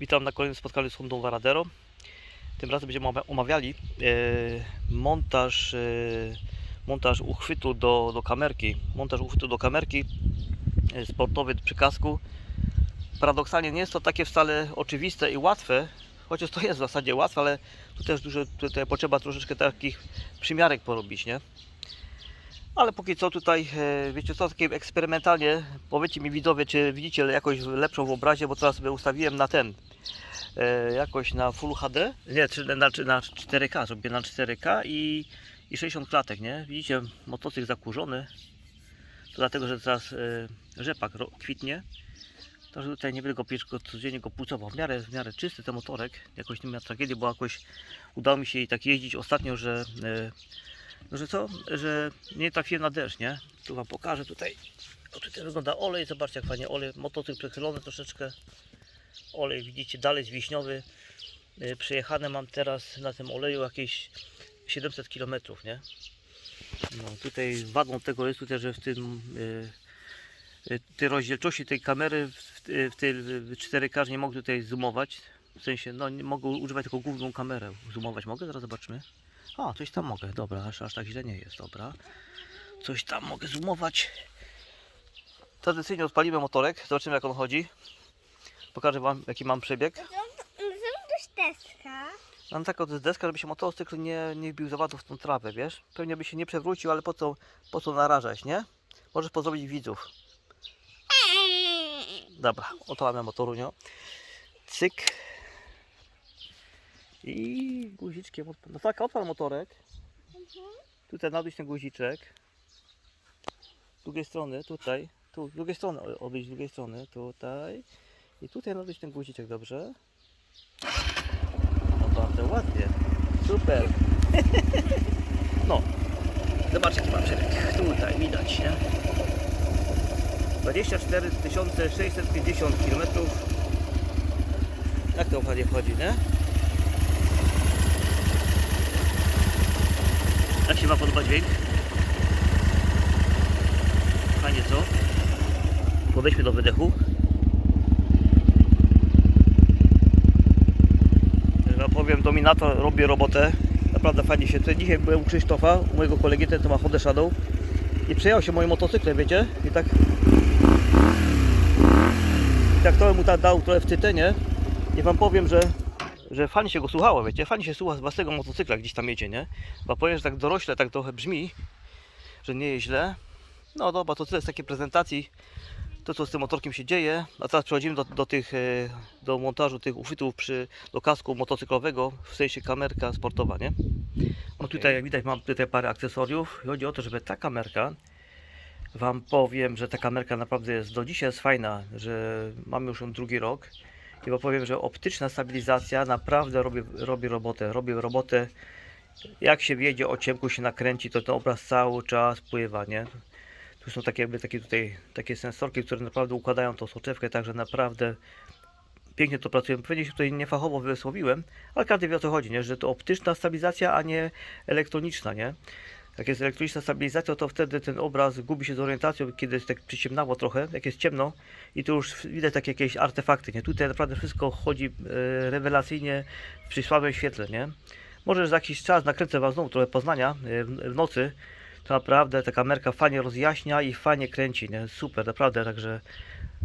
Witam na kolejnym spotkaniu z Hondą Varadero. Tym razem będziemy omawia- omawiali e, montaż, e, montaż uchwytu do, do kamerki. Montaż uchwytu do kamerki e, sportowy przy kasku. Paradoksalnie nie jest to takie wcale oczywiste i łatwe, chociaż to jest w zasadzie łatwe, ale tu też dużo, tutaj potrzeba troszeczkę takich przymiarek porobić, nie? Ale póki co tutaj, e, wiecie co, takie eksperymentalnie, powiedzcie mi widzowie, czy widzicie jakoś lepszą w obrazie, bo teraz sobie ustawiłem na ten, e, jakoś na Full HD, nie, czy na, na 4K, zrobię na 4K i, i 60 klatek, nie? Widzicie, motocykl zakurzony, to dlatego, że teraz e, rzepak kwitnie, to że tutaj nie będę go pieczko codziennie go płucował, w miarę, w miarę czysty ten motorek, jakoś nie miał tragedii, bo jakoś udało mi się i tak jeździć ostatnio, że no, że co? Że nie trafiłem na deszcz, nie? Tu Wam pokażę tutaj. O, tutaj wygląda olej, zobaczcie jak fajnie olej, motocykl przechylony troszeczkę. Olej widzicie dalej wiśniowy. Yy, Przejechane mam teraz na tym oleju jakieś 700 km, nie? No tutaj wadą tego jest tutaj, że w tym yy, yy, tej rozdzielczości tej kamery w, tej w 4K nie mogę tutaj zoomować. W sensie, no nie mogę używać tylko główną kamerę. Zoomować mogę? Zaraz zobaczymy. A, coś tam mogę, dobra, aż, aż tak źle nie jest, dobra. Coś tam mogę zoomować. Tradycyjnie odpalimy motorek, zobaczymy jak on chodzi. Pokażę Wam jaki mam przebieg. Zamknąć deska. Mam taką deskę, żeby się motocykl nie, nie wbił za bardzo w tą trawę, wiesz? Pewnie by się nie przewrócił, ale po co, po co narażać, nie? Możesz pozdrowić widzów. Dobra, odpalamy motoru, nie? Cyk. I guziczkiem odpal. No tak, odpal motorek. Tutaj naduś ten guziczek. Z drugiej strony, tutaj. Tu, z drugiej strony, o- odejść z drugiej strony, tutaj. I tutaj naduś ten guziczek, dobrze? No bardzo ładnie. Super. No. Zobaczcie jaki ma przebieg. Tutaj widać, nie? 24 650 km. Jak to ładnie chodzi, nie? Jak się Wam podoba dźwięk? Fajnie co? Podejdźmy do wydechu. Ja powiem, Dominator robi robotę. Naprawdę fajnie się. Dzisiaj byłem u Krzysztofa, u mojego kolegi, ten to ma Honda Shadow. I przejechał się moim motocyklem, wiecie? I tak... I tak to mu tak dał trochę w tytenie. I wam powiem, że, że fajnie się go słuchało, wiecie? Fajnie się słucha z własnego motocykla, gdzieś tam jedzie, nie? Bo powiem, że tak dorośle tak trochę brzmi, że nie jest źle. No dobra, to tyle z takiej prezentacji. To co z tym motorkiem się dzieje. A teraz przechodzimy do, do tych, e, do montażu tych uchwytów przy, do kasku motocyklowego, w sensie kamerka sportowa, nie? No tutaj jak widać mam tutaj parę akcesoriów. Chodzi o to, żeby ta kamerka Wam powiem, że ta kamerka naprawdę jest do dzisiaj jest fajna, że mamy już ją drugi rok. I wam powiem, że optyczna stabilizacja naprawdę robi, robi robotę. Robi robotę. Jak się wiedzie, o ciemku się nakręci, to ten obraz cały czas pływa, nie? Tu są takie jakby takie tutaj takie sensorki, które naprawdę układają tą soczewkę, także naprawdę pięknie to pracuje. Pewnie się tutaj niefachowo wysłowiłem, ale każdy wie o co chodzi, nie? że to optyczna stabilizacja, a nie elektroniczna, nie? Jak jest elektroniczna stabilizacja, to wtedy ten obraz gubi się z orientacją, kiedy jest tak przyciemnało trochę, jak jest ciemno i tu już widać takie jakieś artefakty, nie? Tutaj naprawdę wszystko chodzi e, rewelacyjnie przy słabym świetle, nie? Może za jakiś czas nakręcę Wam znowu trochę Poznania e, w, w nocy, to naprawdę ta kamerka fajnie rozjaśnia i fajnie kręci, nie? Super, naprawdę, także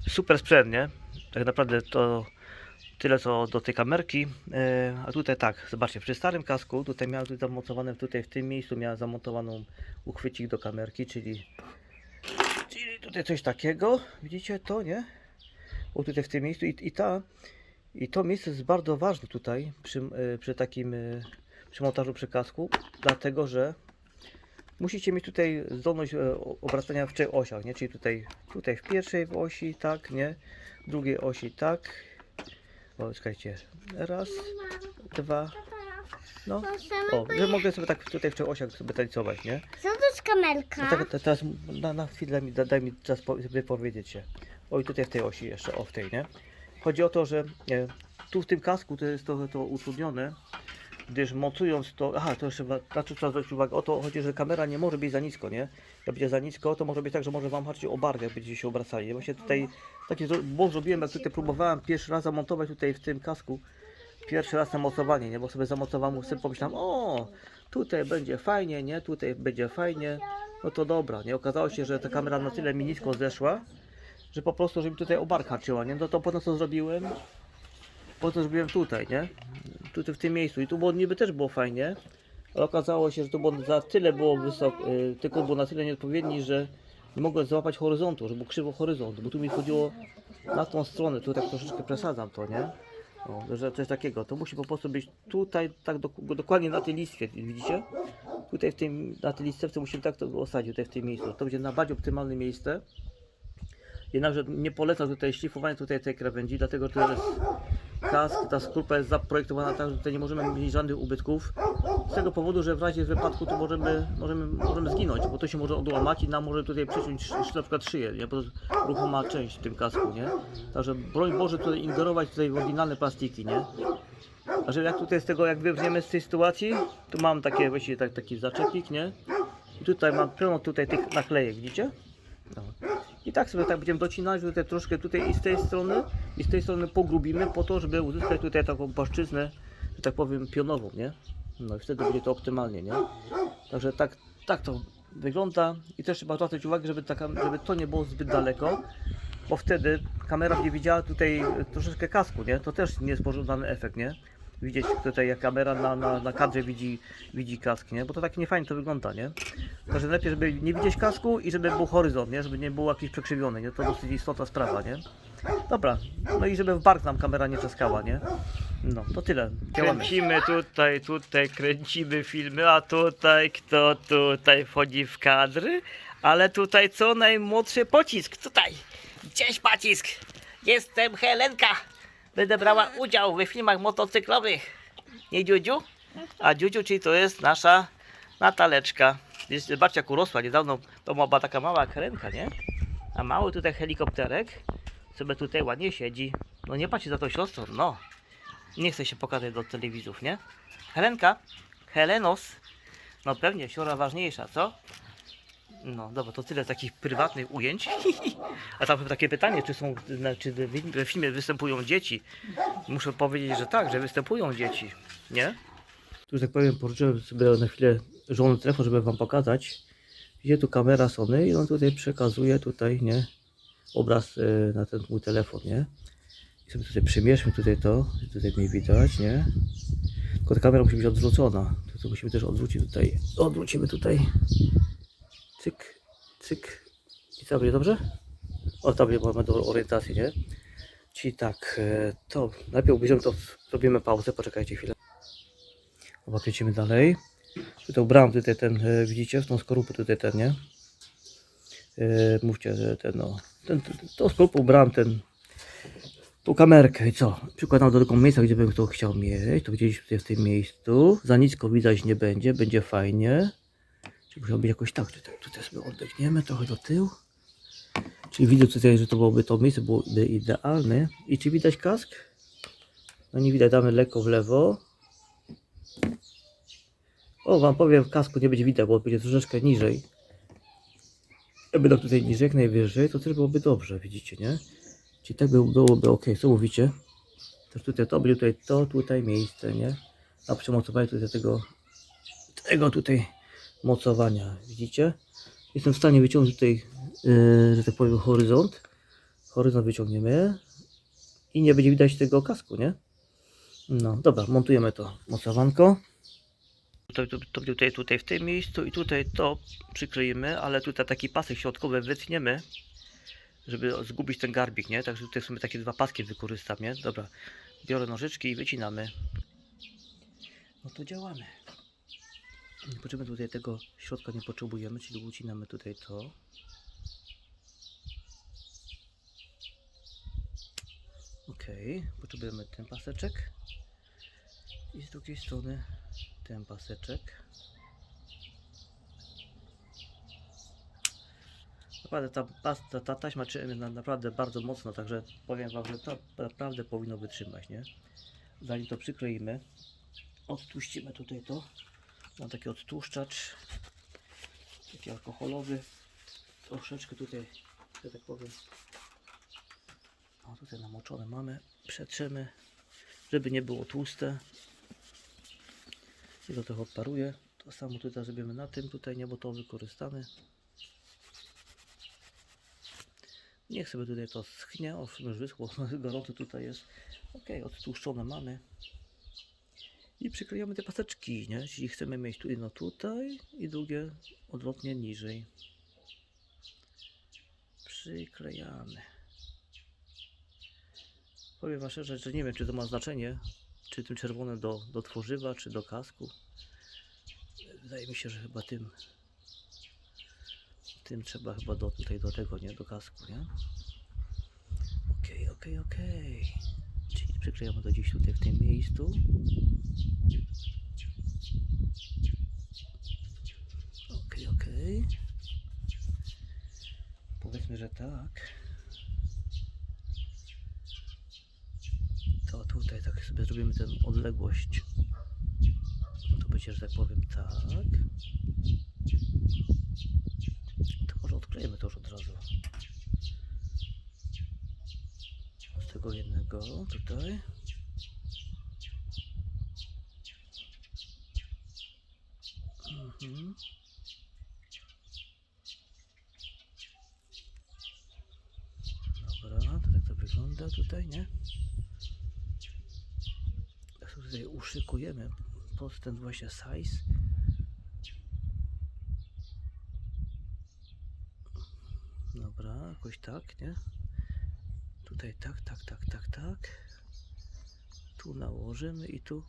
super sprzęt, nie? Tak naprawdę to tyle co do tej kamerki. E, a tutaj tak, zobaczcie, przy starym kasku tutaj miałem tutaj zamontowane tutaj w tym miejscu miałem zamontowaną uchwycik do kamerki, czyli czyli tutaj coś takiego. Widzicie to, nie? O tutaj w tym miejscu i, i ta i to miejsce jest bardzo ważne tutaj przy, e, przy takim e, przy montażu przy kasku, dlatego że musicie mieć tutaj zdolność obracania w trzech osiach, nie? Czyli tutaj, tutaj w pierwszej osi, tak, nie? W drugiej osi, tak. O, czekajcie. Raz, dwa, no. O, że mogę sobie tak tutaj w trzech osiach sobie tańcować, nie? Co to jest kamerka? No tak, te- teraz na, na chwilę daj mi, da- daj mi czas po- wypowiedzieć się. Oj, tutaj w tej osi jeszcze, o w tej, nie? Chodzi o to, że e, tu w tym kasku to jest trochę to utrudnione, gdyż mocując to, aha, to jeszcze co trzeba zwrócić uwagę, o to chodzi, że kamera nie może być za nisko, nie? Jak będzie za nisko, to może być tak, że może Wam haczyć o bark, jak będziecie się obracali. Właśnie tutaj taki zro- błąd zrobiłem, jak tutaj próbowałem pierwszy raz zamontować tutaj w tym kasku, pierwszy raz na mocowanie, nie? Bo sobie zamocowałem, sobie pomyślałem, o, tutaj będzie fajnie, nie? Tutaj będzie fajnie, no to dobra, nie? Okazało się, że ta kamera na tyle mi nisko zeszła, że po prostu, żeby tutaj o bark haczyła, nie? No to potem co zrobiłem? Potem zrobiłem tutaj, nie? Tutaj w tym miejscu i tu było niby też było fajnie, ale okazało się, że to było za tyle było wysoko, y, tylko było na tyle nieodpowiedni, że nie mogłem złapać horyzontu, że był krzywo horyzont, bo tu mi chodziło na tą stronę, tu tak troszeczkę przesadzam to, nie? O, że coś takiego, to musi po prostu być tutaj, tak dok- dokładnie na tej listwie, widzicie? Tutaj w tym, na tej listewce musimy tak to osadzić, tutaj w tym miejscu. To będzie najbardziej optymalne miejsce. Jednakże nie polecam tutaj szlifowania tutaj tej krawędzi, dlatego że to jest kask, ta skórka jest zaprojektowana tak, że tutaj nie możemy mieć żadnych ubytków. Z tego powodu, że w razie wypadku to możemy, możemy, możemy zginąć, bo to się może odłamać i nam może tutaj przyciąć na przykład szyję, nie? bo ruchoma część w tym kasku, nie? Także broń Boże tutaj ingerować tutaj w oryginalne plastiki, nie? A że jak tutaj z tego, jak wybrniemy z tej sytuacji, tu mam takie właściwie tak, taki zaczepik, nie? I tutaj mam pełno tutaj tych naklejek, widzicie? No. I tak sobie tak będziemy docinać tutaj troszkę tutaj i z tej strony i z tej strony pogrubimy po to, żeby uzyskać tutaj taką płaszczyznę, że tak powiem pionową, nie? No i wtedy będzie to optymalnie, nie? Także tak, tak to wygląda i też trzeba zwracać uwagę, żeby, żeby to nie było zbyt daleko, bo wtedy kamera będzie widziała tutaj troszeczkę kasku, nie? To też nie jest pożądany efekt, nie? Widzieć tutaj jak kamera na, na, na kadrze widzi, widzi kask, nie? Bo to tak nie fajnie to wygląda, nie? Także lepiej, żeby nie widzieć kasku i żeby był horyzont, nie? Żeby nie był jakiś przekrzywiony, nie? To dosyć istotna sprawa, nie? Dobra, no i żeby w bark nam kamera nie trzaskała, nie? No, to tyle. Kręcimy tutaj, tutaj kręcimy filmy, a tutaj kto tutaj wchodzi w kadry? Ale tutaj co najmłodszy pocisk, tutaj. Cześć pocisk, jestem Helenka. Będę brała udział we filmach motocyklowych. Nie Dziudziu? A Dziudziu, czyli to jest nasza Nataleczka. Zobaczcie jak urosła, niedawno to była taka mała Helenka, nie? A mały tutaj helikopterek sobie tutaj ładnie siedzi. No nie patrzcie za to siostrą, no. Nie chce się pokazać do telewizów, nie? Helenka? Helenos? No pewnie, siora ważniejsza, co? No dobra, to tyle takich prywatnych ujęć. A tam takie pytanie, czy są, czy we filmie występują dzieci? Muszę powiedzieć, że tak, że występują dzieci, nie? Tu, że tak powiem, pożyczyłem sobie na chwilę żony telefon, żeby wam pokazać. Gdzie tu kamera Sony i on tutaj przekazuje tutaj, nie? Obraz e, na ten mój telefon, nie? I sobie tutaj przymierzmy tutaj to, tutaj mnie widać, nie? Tylko ta kamera musi być odwrócona. To, musimy też odwrócić tutaj. Odwrócimy tutaj. Cyk, cyk. I co, będzie dobrze? O, tam mamy dobrą orientację, nie? Czyli tak, e, to najpierw bierzemy to, robimy pauzę, poczekajcie chwilę. Chyba kręcimy dalej. Tutaj ubrałem tutaj ten, e, widzicie, tą skorupę tutaj ten, nie? Mówcie, ten, no, ten, ten, tą skorupę ubrałem ten, tą kamerkę i co? Przykładam do takiego miejsca, gdzie bym to chciał mieć, to gdzieś w tym miejscu. Za nisko widać nie będzie, będzie fajnie. Czyli musiał być jakoś tak, tutaj, tutaj sobie oddechniemy trochę do tyłu. Czyli widzę tutaj, że to byłoby to miejsce byłoby idealne. I czy widać kask? No nie widać, damy lekko w lewo. O, wam powiem, w kasku nie będzie widać, bo będzie troszeczkę niżej. Dał tutaj niżej, jak najwyżej, to też byłoby dobrze, widzicie, nie? Czyli tak by, byłoby ok, co mówicie? To tutaj to będzie tutaj to, tutaj miejsce, nie? A przymocowanie tutaj tego, tego tutaj mocowania, widzicie? Jestem w stanie wyciągnąć tutaj, yy, że tak powiem, horyzont. Horyzont wyciągniemy i nie będzie widać tego kasku, nie? No, dobra, montujemy to mocowanko. To, to, tutaj, tutaj w tym miejscu i tutaj to przykleimy, ale tutaj taki pasek środkowy wytniemy, żeby zgubić ten garbik, nie? Także tutaj sobie takie dwa paski wykorzystam, nie? Dobra, biorę nożyczki i wycinamy. No to działamy. Nie potrzebujemy tutaj tego środka, nie potrzebujemy, czyli ucinamy tutaj to. Ok, potrzebujemy ten paseczek i z drugiej strony ten paseczek. Naprawdę ta, ta, ta taśma czy, na, naprawdę bardzo mocno, także powiem Wam, że to naprawdę powinno wytrzymać, nie? Zanim to przykleimy, odtłuścimy tutaj to. Mam taki odtłuszczacz, taki alkoholowy. Troszeczkę tutaj, że tak powiem, o tutaj namoczone mamy. Przetrzemy, żeby nie było tłuste. To trochę odparuje. To samo tutaj zrobimy na tym, tutaj nie, bo to wykorzystamy. Niech sobie tutaj to schnie, o już wyschło, gorąco tutaj jest. Ok, odtłuszczone mamy. I przyklejamy te paseczki, nie? Jeśli chcemy mieć tu jedno tutaj i drugie odwrotnie niżej. Przyklejamy. Powiem wam szczerze, że nie wiem, czy to ma znaczenie, czy tym czerwonym do, do tworzywa, czy do kasku. Wydaje mi się, że chyba tym tym trzeba chyba do tutaj do tego, nie? Do kasku, nie? Okej, okej, okej. Czyli przyklejamy to gdzieś tutaj w tym miejscu. Okej, okej. Powiedzmy, że tak. To tutaj tak sobie zrobimy tę odległość. To będzie, że tak powiem, tak. To może odklejemy to już od razu. Z tego jednego tutaj. Mhm. Dobra, to tak to wygląda tutaj, nie? Tutaj uszykujemy pod ten właśnie size. Dobra, jakoś tak, nie? Tutaj tak, tak, tak, tak, tak. Tu nałożymy i tu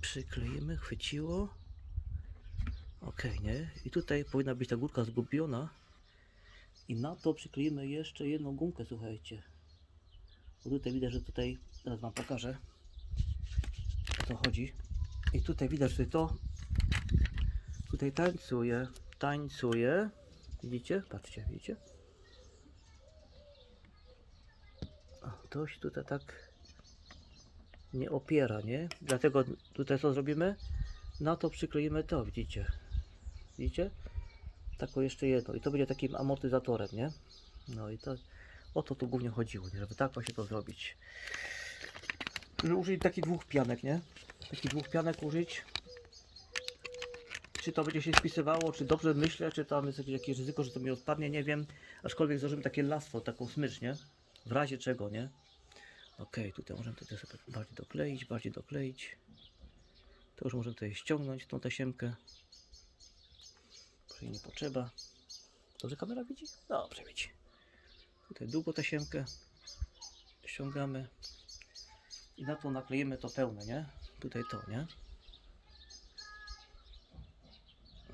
przykleimy, chwyciło. Ok, nie? I tutaj powinna być ta górka zgubiona. I na to przykleimy jeszcze jedną gumkę, słuchajcie. Bo tutaj widać, że tutaj, teraz wam pokażę, o co chodzi. I tutaj widać, że to tutaj tańcuje, tańcuje. Widzicie? Patrzcie, widzicie? O, to się tutaj tak nie opiera, nie? Dlatego tutaj co zrobimy? Na to przykleimy to, widzicie? Widzicie? Tako jeszcze jedno. I to będzie takim amortyzatorem, nie? No i to o to tu głównie chodziło, nie? żeby tak właśnie to zrobić. Żeby użyć takich dwóch pianek, nie? Takich dwóch pianek użyć. Czy to będzie się spisywało, czy dobrze myślę, czy tam jest jakieś, ryzyko, że to mi odpadnie, nie wiem. Aczkolwiek założymy takie lastwo, taką smycz, nie? W razie czego, nie? Ok, tutaj możemy tutaj sobie bardziej dokleić, bardziej dokleić. To już możemy tutaj ściągnąć tą tasiemkę. Jej nie potrzeba. Dobrze kamera widzi? Dobrze widzi. Tutaj długo tasiemkę ściągamy i na to nakleimy to pełne, nie? Tutaj to, nie?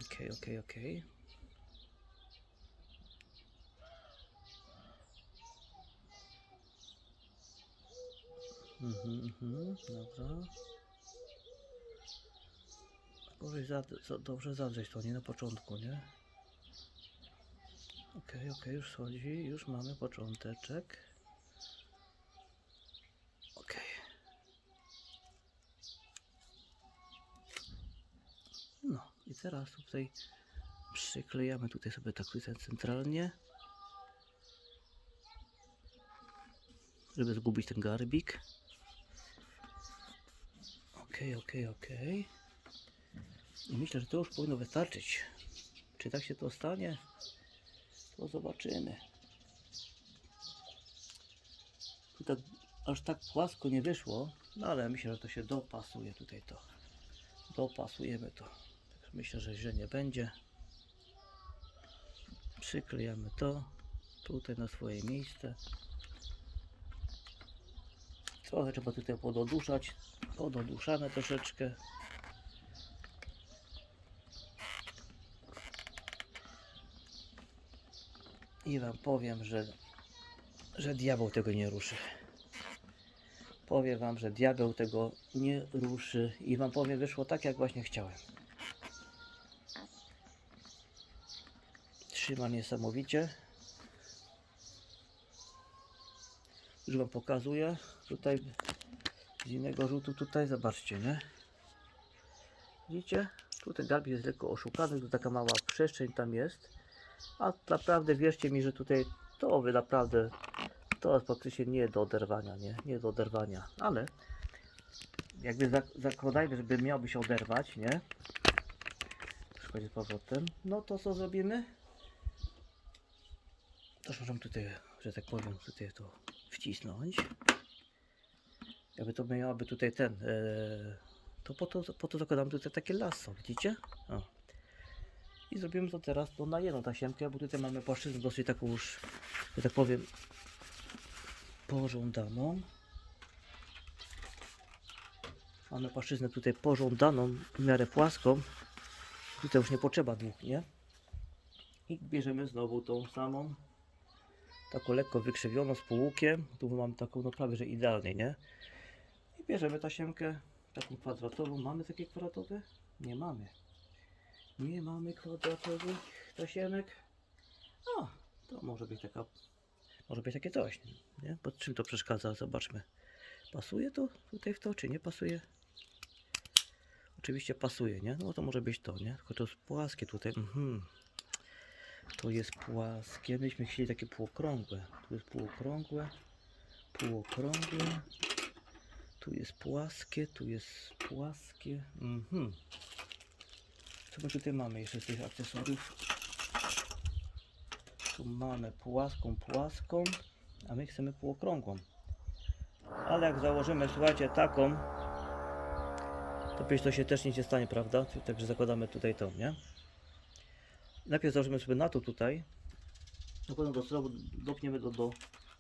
Okej, okej, okej. Mhm, mhm, dobra. Gorzej za, za, dobrze zadrzeć to, nie na początku, nie? Okej, okej, już schodzi, już mamy począteczek. Okej. No i teraz tutaj przyklejamy tutaj sobie tak tutaj centralnie. Żeby zgubić ten garbik. Okej, okej, okej. I myślę, że to już powinno wystarczyć. Czy tak się to stanie? To zobaczymy. Tu tak, aż tak płasko nie wyszło, no ale myślę, że to się dopasuje tutaj to. Dopasujemy to. Myślę, że źle nie będzie. Przyklejamy to tutaj na swoje miejsce. Trochę trzeba tutaj pododuszać. Pododuszamy troszeczkę. I wam powiem, że, że diabeł tego nie ruszy. Powiem wam, że diabeł tego nie ruszy. I wam powiem, wyszło tak, jak właśnie chciałem. Trzyma niesamowicie. Już wam pokazuję. Tutaj z innego rzutu tutaj, zobaczcie, nie? Widzicie? Tu ten garbik jest lekko oszukany, tu taka mała przestrzeń tam jest. A naprawdę wierzcie mi, że tutaj to wy naprawdę to jest praktycznie nie do oderwania, nie? Nie do oderwania, ale jakby zak- zakładajmy, żeby miałby się oderwać, nie? Przychodzi z powrotem. No to co zrobimy? Też możemy tutaj, że tak powiem, tutaj to wcisnąć. Jakby to miałaby tutaj ten, e, to po to, po to zakładamy tutaj takie lasso, widzicie? O. I zrobimy to teraz to na jedną tasiemkę, bo tutaj mamy płaszczyznę dosyć taką już, że tak powiem, pożądaną. Mamy płaszczyznę tutaj pożądaną, w miarę płaską. Tutaj już nie potrzeba dwóch, nie? I bierzemy znowu tą samą, taką lekko wykrzywioną z półłukiem. Tu mamy taką no prawie, że idealnie, nie? I bierzemy tasiemkę taką kwadratową. Mamy takie kwadratowe? Nie mamy. Nie mamy kwadratowych tasiemek. O, to może być taka, może być takie coś, nie? Pod czym to przeszkadza? Zobaczmy. Pasuje to tutaj w to, czy nie pasuje? Oczywiście pasuje, nie? No to może być to, nie? Tylko to jest płaskie tutaj. Mhm. To jest płaskie. Myśmy chcieli takie półokrągłe. Tu jest półokrągłe. Półokrągłe. Tu jest płaskie, tu jest płaskie. Mhm. Co my tutaj mamy jeszcze tych akcesoriów? Tu mamy płaską, płaską, a my chcemy półokrągłą. Ale jak założymy, słuchajcie, taką, to przecież to się też nic nie stanie, prawda? Także zakładamy tutaj tą, nie? Najpierw założymy sobie na to tutaj, a potem do, dopniemy do, do,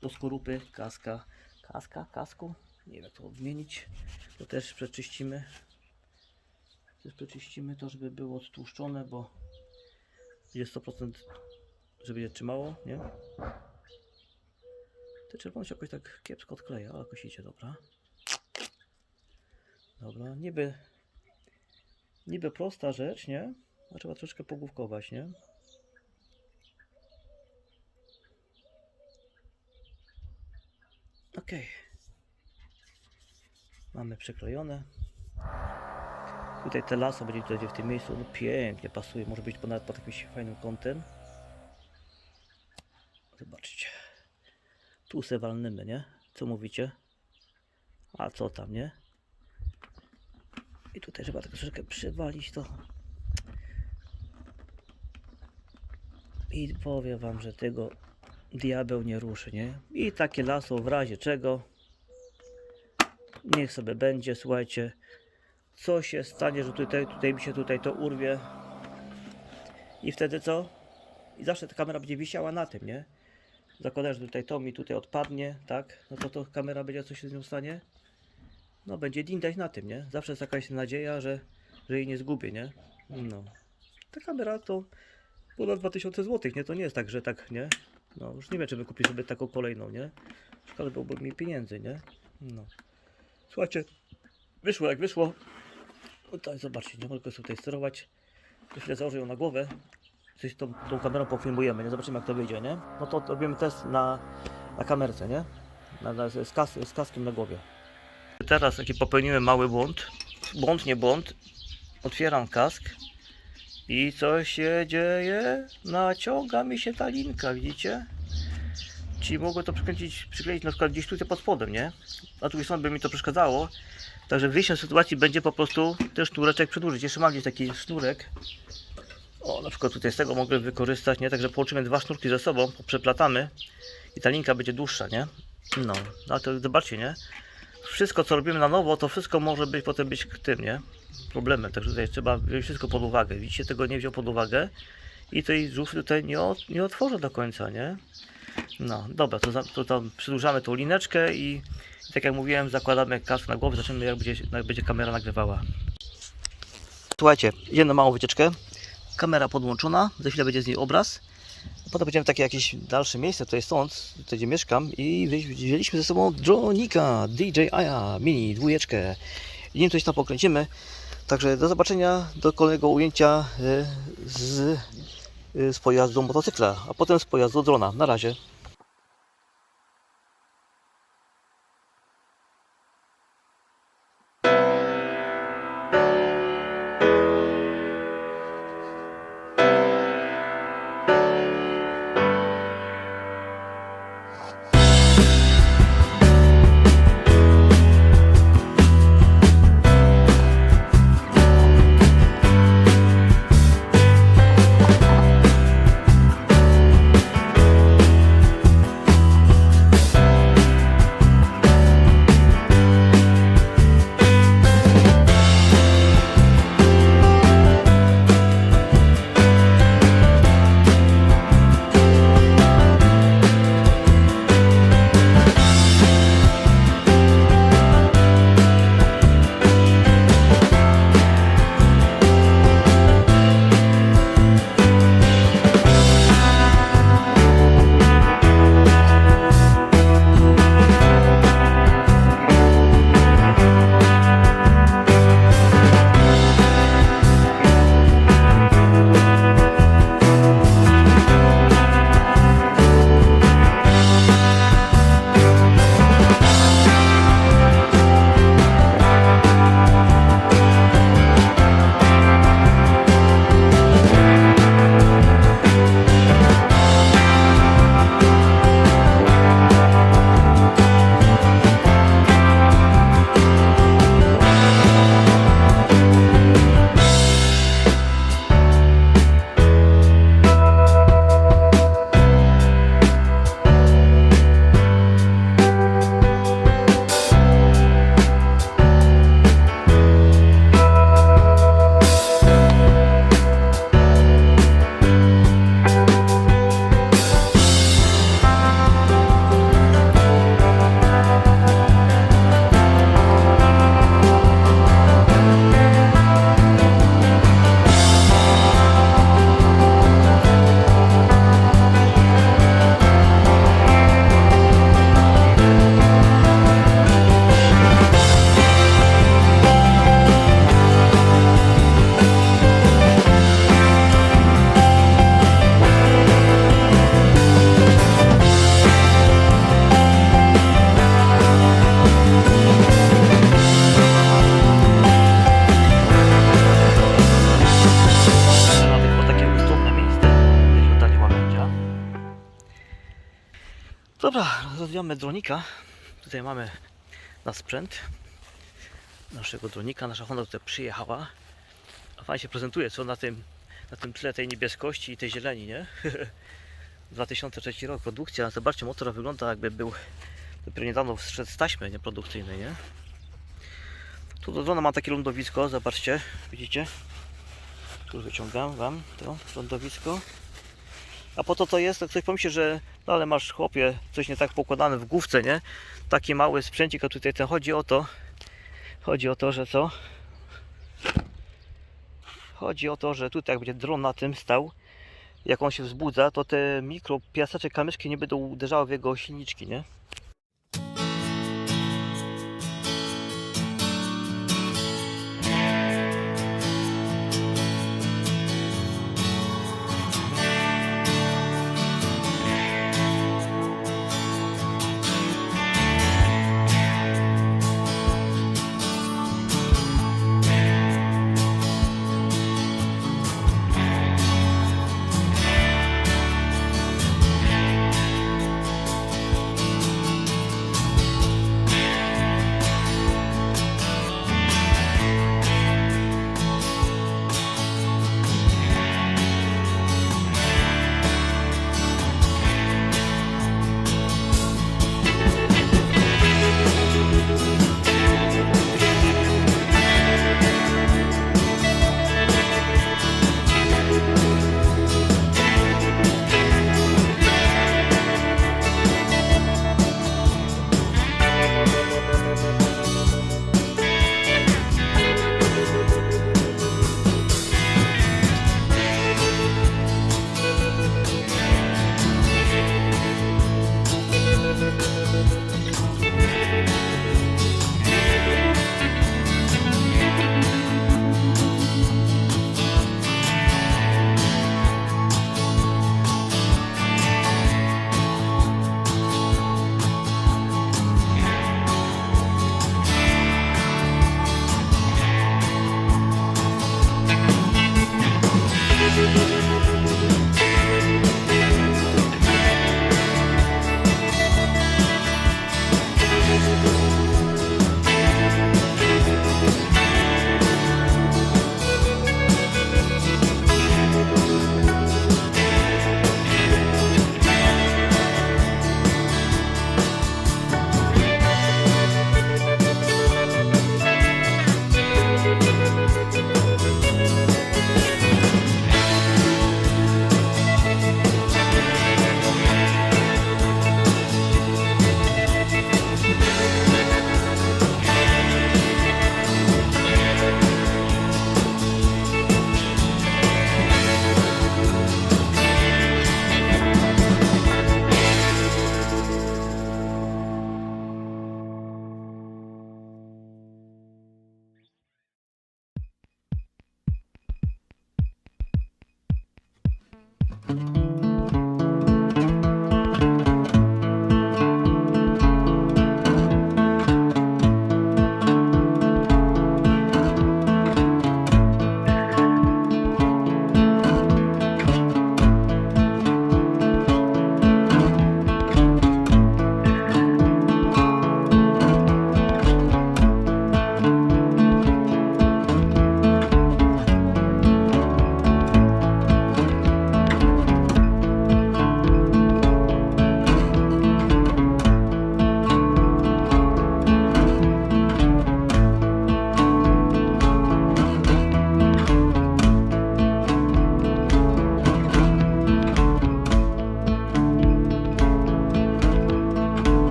do skorupy kaska. Kaska, kasku? Nie wiem jak to odmienić. To też przeczyścimy. Też przeczyścimy to, żeby było odtłuszczone, bo jest 100% żeby je trzymało, nie? Te czerwone się jakoś tak kiepsko odkleja, ale kosicie, dobra. Dobra, niby niby prosta rzecz, nie? A trzeba troszkę pogłówkować, nie? Okej. Mamy przyklejone. Tutaj te laso będzie tutaj w tym miejscu. No pięknie pasuje. Może być ponad pod jakimś fajnym kątem. Zobaczcie. Tu se walnymy, nie? Co mówicie? A co tam, nie? I tutaj trzeba tak troszeczkę przywalić to. I powiem wam, że tego diabeł nie ruszy, nie? I takie laso w razie czego niech sobie będzie, słuchajcie co się stanie, że tutaj, tutaj mi się tutaj to urwie i wtedy co? I zawsze ta kamera będzie wisiała na tym, nie? Zakładam, że tutaj to mi tutaj odpadnie, tak? No to to kamera będzie coś się z nią stanie? No będzie dindać na tym, nie? Zawsze jest jakaś nadzieja, że, że jej nie zgubię, nie? No. Ta kamera to ponad 2000 zł, nie? To nie jest tak, że tak, nie? No już nie wiem, czy bym kupił sobie taką kolejną, nie? Szkoda byłoby mi pieniędzy, nie? No. Słuchajcie, wyszło jak wyszło. Tutaj zobaczcie, nie mogę sobie tutaj sterować. Za chwilę założę ją na głowę. Coś tą, tą kamerą pofilmujemy, nie? Zobaczymy jak to wyjdzie, nie? No to robimy test na, na kamerce, nie? Na, na, z, kas, z kaskiem na głowie. Teraz jaki popełniłem mały błąd. Błąd, nie błąd. Otwieram kask. I co się dzieje? Naciąga mi się ta linka, widzicie? Czyli mogę to przykręcić, przykleić na przykład gdzieś tutaj pod spodem, nie? A tu by mi to przeszkadzało. Także wyjściem z sytuacji będzie po prostu ten sznureczek przedłużyć. Jeszcze mam gdzieś taki sznurek. O, na przykład tutaj z tego mogę wykorzystać, nie? Także połączymy dwa sznurki ze sobą, przeplatamy i ta linka będzie dłuższa, nie? No, no ale to zobaczcie, nie? Wszystko co robimy na nowo, to wszystko może być potem być tym, nie? Problemem, także tutaj trzeba wziąć wszystko pod uwagę. Widzicie, tego nie wziął pod uwagę i tej żółw tutaj nie, od, nie otworzę do końca, nie? No, dobra, to, za- to tam przedłużamy tą lineczkę i, tak jak mówiłem, zakładamy kask na głowę, zobaczymy jak będzie, jak będzie kamera nagrywała. Słuchajcie, idziemy na małą wycieczkę. Kamera podłączona, za chwilę będzie z niej obraz. Potem będziemy w takie jakieś dalsze miejsce, tutaj stąd, tutaj gdzie mieszkam i wzi- wzięliśmy ze sobą dronika DJI Mini dwójeczkę. I nim coś tam pokręcimy. Także do zobaczenia, do kolejnego ujęcia y, z, z pojazdu motocykla, a potem z pojazdu drona. Na razie. Idziemy dronika. Tutaj mamy na sprzęt naszego dronika. Nasza Honda tutaj przyjechała. A fajnie się prezentuje, co na tym, na tym tle tej niebieskości i tej zieleni, nie? 2003 rok, produkcja. Zobaczcie, motor wygląda jakby był dopiero niedawno wszedł z taśmy nieprodukcyjnej, nie? Tu do drona ma takie lądowisko, zobaczcie, widzicie? Tu wyciągam Wam to lądowisko. A po to to jest, to ktoś pomyśli, że no ale masz chłopie coś nie tak pokładane w główce, nie? Taki mały sprzęcik, a tutaj ten chodzi o to, chodzi o to, że co? Chodzi o to, że tutaj jak będzie dron na tym stał, jak on się wzbudza, to te mikro piaseczek kamyczki nie będą uderzały w jego silniczki, nie?